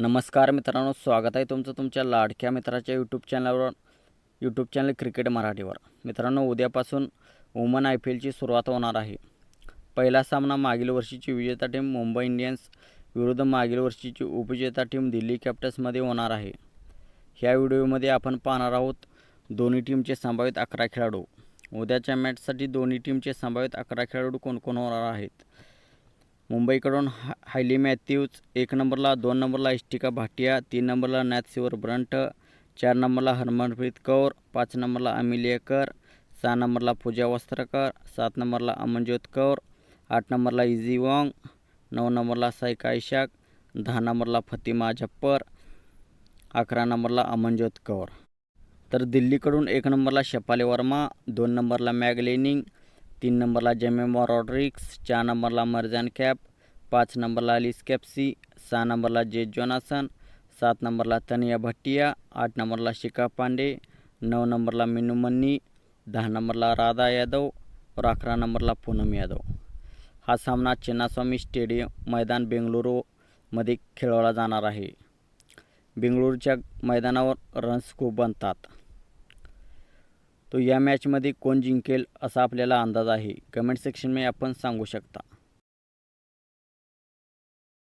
नमस्कार मित्रांनो स्वागत आहे तुमचं तुमच्या लाडक्या मित्राच्या यूट्यूब चॅनलवर यूट्यूब चॅनल क्रिकेट मराठीवर. मित्रांनो उद्यापासून वुमन आय पी एलची सुरुवात होणार आहे. पहिला सामना मागील वर्षीची विजेता टीम मुंबई इंडियन्स विरुद्ध मागील वर्षीची उपविजेता टीम दिल्ली कॅपिटल्समध्ये होणार आहे. ह्या व्हिडिओमध्ये आपण पाहणार आहोत दोन्ही टीमचे संभावित अकरा खेळाडू. उद्याच्या मॅचसाठी दोन्ही टीमचे संभावित अकरा खेळाडू कोण कोण होणार आहेत? मुंबईकडून हा हायली मॅथ्यूज एक नंबरला दोन नंबरला इष्टिका भाटिया तीन नंबरला नॅथसिवर ब्रंट चार नंबरला हरमनप्रीत कौर पाच नंबरला अमिलियकर सहा नंबरला पूजा वस्त्रकर सात नंबरला अमनज्योत कौर आठ नंबरला इझी वॉंग नऊ नंबरला सायका इशाक दहा नंबरला फतिमा झप्पर अकरा नंबरला अमनज्योत कौर. तर दिल्लीकडून एक नंबरला शपाली वर्मा दोन नंबरला मॅगलेनिंग तीन नंबरला जेमेमा रॉड्रिक्स चार नंबरला मर्जान कॅप पाच नंबरला अलिस कॅप्सी सहा नंबरला जे जोनासन सात नंबरला तनिया भट्टिया आठ नंबरला शिखा पांडे नऊ नंबरला मिनू मन्नी दहा नंबरला राधा यादव और अकरा नंबरला पूनम यादव. हा सामना चिन्नास्वामी स्टेडियम मैदान बेंगळुरूमध्ये खेळवला जाणार आहे. बेंगळुरूच्या मैदानावर रन्स खूप बनतात. तो या मॅचमध्ये कोण जिंकेल असा आपल्याला अंदाज आहे. कमेंट सेक्शनमध्ये आपण सांगू शकता.